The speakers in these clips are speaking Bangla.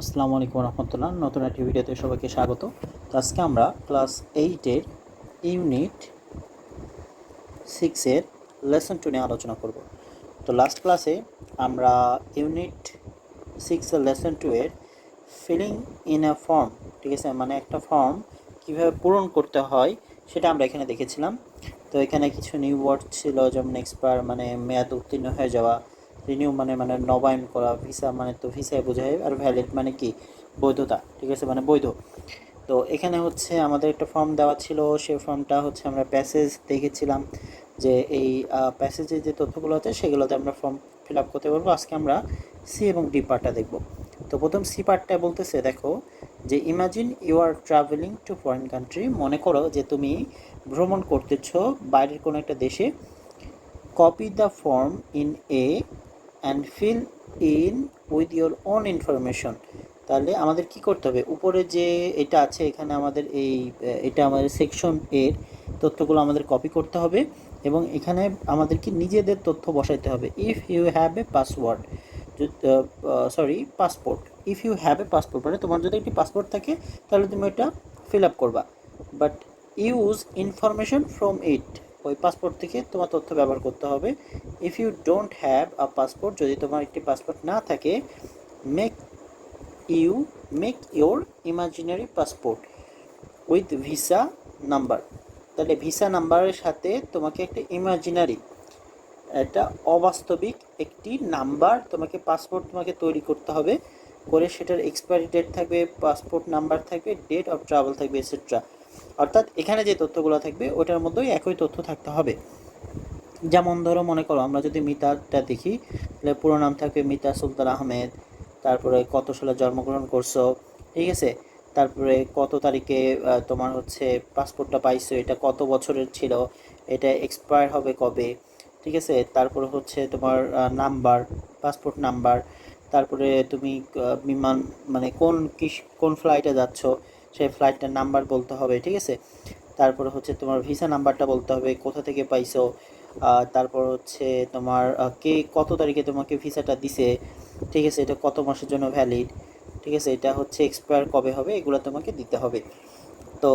আসসালামু আলাইকুম রহমতুল্লাহ। নতুন একটি ভিডিওতে সবাইকে স্বাগত। তো আজকে আমরা ক্লাস এইটের ইউনিট সিক্সের লেসন টু নিয়ে আলোচনা করব। তো লাস্ট ক্লাসে আমরা ইউনিট সিক্সের লেসন টু এর ফিলিং ইন আ ফর্ম ঠিক আছে? মানে একটা ফর্ম কীভাবে পূরণ করতে হয় সেটা আমরা এখানে দেখেছিলাম। তো এখানে কিছু নিউ ওয়ার্ড ছিল, যেমন এক্সপায়ার মানে মেয়াদ উত্তীর্ণ হয়ে যাওয়া রিনিউ মানে মানে নবায়ন করা ভিসা মানে তো ভিসায় বোঝায়, আর ভ্যালিড মানে কি? বৈধতা, ঠিক আছে? মানে বৈধ। তো এখানে হচ্ছে আমাদের একটা ফর্ম দেওয়া ছিল সেই ফর্মটা হচ্ছে আমরা প্যাসেজ দেখেছিলাম যে এই প্যাসেজে যে তথ্যগুলো আছে, সেগুলোতে আমরা ফর্ম ফিল আপ করতে পারব। আজকে আমরা সি এবং ডি পার্টটা দেখব। তো প্রথম সি পার্টটা বলতেছে, দেখো, যে imagine you are travelling to foreign country মনে করো যে তুমি ভ্রমণ করতেছ বাইরের কোনো একটা দেশে। Copy the form in a and fill in with your own information তাহলে আমাদের কি করতে হবে? উপরে যে এটা আছে, এখানে আমাদের এই এটা আমাদের সেকশন এর তথ্যগুলো আমাদের কপি করতে হবে এবং এখানে আমাদেরকে নিজেদের তথ্য বসাইতে হবে। If you have a password sorry passport if you have a passport মানে তোমার যদি একটি পাসপোর্ট থাকে, তাহলে তুমি এটা ফিল আপ করবা। But use information from it ওই পাসপোর্ট থেকে তোমার তথ্য ব্যবহার করতে হবে। If you don't have a passport যদি তোমার একটি পাসপোর্ট না থাকে make you make your imaginary passport with visa number তাহলে ভিসা নাম্বারের সাথে তোমাকে একটা ইমাজিনারি একটা অবাস্তবিক একটি নাম্বার তোমাকে পাসপোর্ট তোমাকে তৈরি করতে হবে। করে সেটার এক্সপায়ারি ডেট থাকবে পাসপোর্ট নাম্বার থাকবে ডেট অফ ট্রাভেল থাকবে এসেট্রা অর্থাৎ এখানে যে তথ্যগুলো থাকবে ওটার মধ্যেই একই তথ্য থাকতে হবে। যেমন ধরো, মনে করো, আমরা যদি মিতাটা দেখি, তাহলে পুরো নাম থাকবে মিতা সুলতান আহমেদ, তারপরে কত সালে জন্মগ্রহণ করছ, ঠিক আছে? তারপরে কত তারিখে তোমার হচ্ছে পাসপোর্টটা পাইছো, এটা কত বছরের ছিল, এটা এক্সপায়ার হবে কবে, ঠিক আছে? তারপরে হচ্ছে তোমার নাম্বার, পাসপোর্ট নাম্বার, তারপরে তুমি বিমান মানে কোন কোন ফ্লাইটে যাচ্ছ সেই ফ্লাইটটার নাম্বার বলতে হবে, ঠিক আছে? তারপরে হচ্ছে তোমার ভিসা নাম্বারটা বলতে হবে, কোথা থেকে পাইছো? তারপর হচ্ছে তোমার কে কত তারিখে তোমাকে ভিসাটা দিছে? ঠিক আছে, এটা কত মাসের জন্য ভ্যালিড ঠিক আছে, এটা হচ্ছে এক্সপায়ার কবে হবে? এগুলো তোমাকে দিতে হবে। তো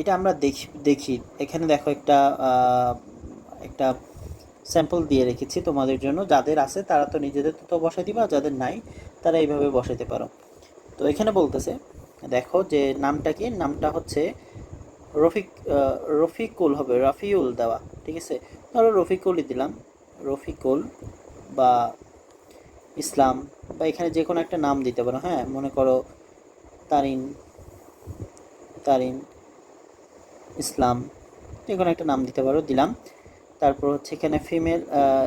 এটা আমরা দেখি দেখি। এখানে দেখো একটা একটা স্যাম্পল দিয়ে রেখেছি তোমাদের জন্য। যাদের আছে তারা তো নিজেদের তো বসাই দিবা, যাদের নাই তারা এইভাবে বসাইতে পারো। তো এখানে বলতেছে দেখো যে নামটা কি? নামটা হচ্ছে রফিক রফিকুল হবে, রাফিউল দেওয়া, ঠিক আছে? ধরো রফিকুলই দিলাম, রফিকুল বা ইসলাম বা এখানে যে কোনো একটা নাম দিতে পারো হ্যাঁ? মনে করো তারিন তারিন ইসলাম, যে কোনো একটা নাম দিতে পারো, দিলাম। তারপর হচ্ছে এখানে ফিমেল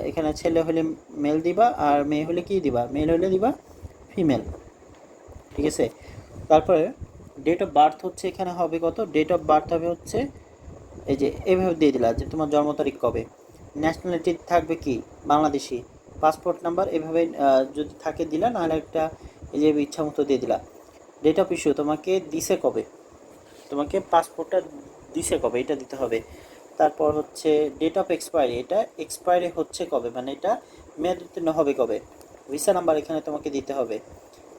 এখানে ছেলে হলে মেল দিবা আর মেয়ে হলে কি দিবা? মেল হলে দিবা ফিমেল ঠিক আছে? তারপরে ডেট অফ বার্থ হচ্ছে এখানে হবে কত? ডেট অফ বার্থ হবে হচ্ছে, এই যে এভাবে দিয়ে দিলা যে তোমার জন্ম তারিখ কবে। ন্যাশনালিটি থাকবে কি? বাংলাদেশি। পাসপোর্ট নাম্বার এভাবে যদি থাকে দিলা, নাহলে একটা এই যে ইচ্ছা মতো দিয়ে দিলা। ডেট অফ ইস্যু তোমাকে দিছে কবে? তোমাকে পাসপোর্টটা দিছে কবে? এটা দিতে হবে। তারপর হচ্ছে ডেট অফ এক্সপায়ারি এটা এক্সপায়ারি হচ্ছে কবে? মানে এটা মেয়াদ উত্তীর্ণ হবে কবে? ভিসা নাম্বার এখানে তোমাকে দিতে হবে।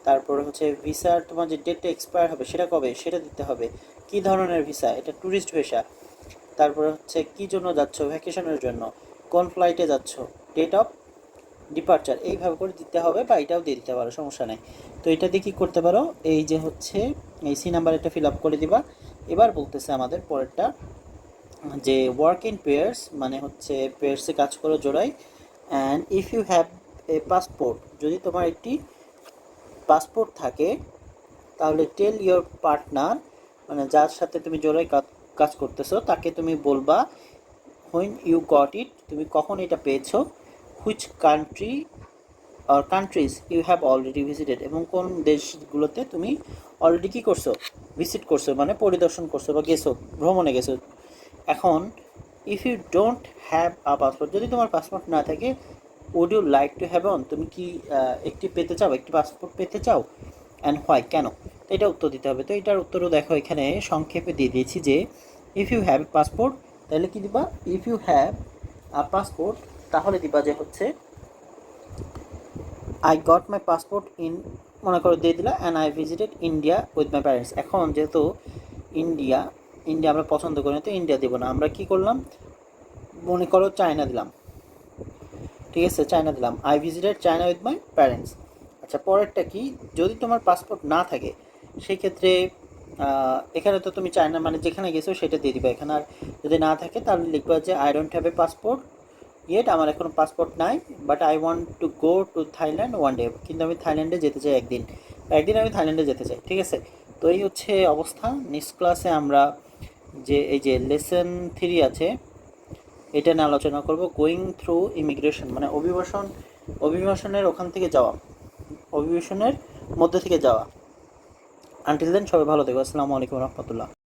তারপর হচ্ছে ভিসার তোমার যে ডেটটা এক্সপায়ার হবে, সেটা কবে? সেটা দিতে হবে। কি ধরনের ভিসা এটা ট্যুরিস্ট ভিসা তারপর হচ্ছে কি জন্য যাচ্ছ? ভ্যাকেশনের জন্য। কোন ফ্লাইটে যাচ্ছ? ডেট অফ ডিপার্চার এইভাবে করে দিতে হবে বা এটাও দিয়ে দিতে পারো, সমস্যা নেই। তো এটা দিয়ে কী করতে পারো? এই যে হচ্ছে, এই সি নাম্বার এটা ফিল আপ করে দিবা। এবার বলতেছে আমাদের পরেরটা, যে ওয়ার্ক ইন পেয়ার্স মানে হচ্ছে পেয়ার্সে কাজ করো জোড়াই and if you have a passport যদি তোমার একটি পাসপোর্ট থাকে, তাহলে টেল ইয়োর পার্টনার মানে যার সাথে তুমি জোড়াই কাজ- করতেছো, তাকে তুমি বলবা হুইন ইউ গট ইট তুমি কখন এটা পেয়েছ which country R countries you have already visited এবং কোন দেশগুলোতে তুমি অলরেডি কী করছ ভিজিট করছ মানে পরিদর্শন করছ বা গেছো, ভ্রমণে গেছো। এখন if you don't have a passport যদি তোমার পাসপোর্ট না থাকে would you like to have on তুমি কি একটি পেতে চাও, একটি পাসপোর্ট পেতে চাও? অ্যান্ড হোয়াই কেন? তো এটা উত্তর দিতে হবে। তো এটার উত্তরও দেখো এখানে সংক্ষেপে দিয়ে দিয়েছি যে ইফ ইউ হ্যাভ পাসপোর্ট তাহলে কি দিবা? If you have a passport তাহলে দিবা যে হচ্ছে I got my passport in মনে করো দিয়ে দিলা and I visited India with my parents এখন যেহেতু ইন্ডিয়া ইন্ডিয়া আমরা পছন্দ করি না, তো ইন্ডিয়া দেবো না। আমরা কি করলাম? মনে করো চায়না দিলাম। ঠিক আছে চায়না দিলাম। I visited China with my parents আচ্ছা পরেরটা কি? যদি তোমার পাসপোর্ট না থাকে সেই ক্ষেত্রে এখানে তো তুমি চায়না মানে যেখানে গেছো সেটা দিয়ে দিবে। এখানে আর যদি না থাকে, তাহলে লিখবা যে I don't have a passport yet আমার এখনও পাসপোর্ট নাই but I want to go to Thailand one day কিন্তু আমি থাইল্যান্ডে যেতে চাই একদিন। একদিন আমি থাইল্যান্ডে যেতে চাই, ঠিক আছে? তো এই হচ্ছে অবস্থা। নেক্সট ক্লাসে আমরা যে, এই যে লেসন থ্রি আছে এটা নিয়ে আলোচনা করব গোয়িং থ্রু ইমিগ্রেশন মানে অভিবাসন, অভিবাসনের ওখান থেকে যাওয়া, অভিবাসনের মধ্যে থেকে যাওয়া। আনটিল দেন সবাই ভালো থেকো। আসসালামু আলাইকুম রহমতুল্লাহ।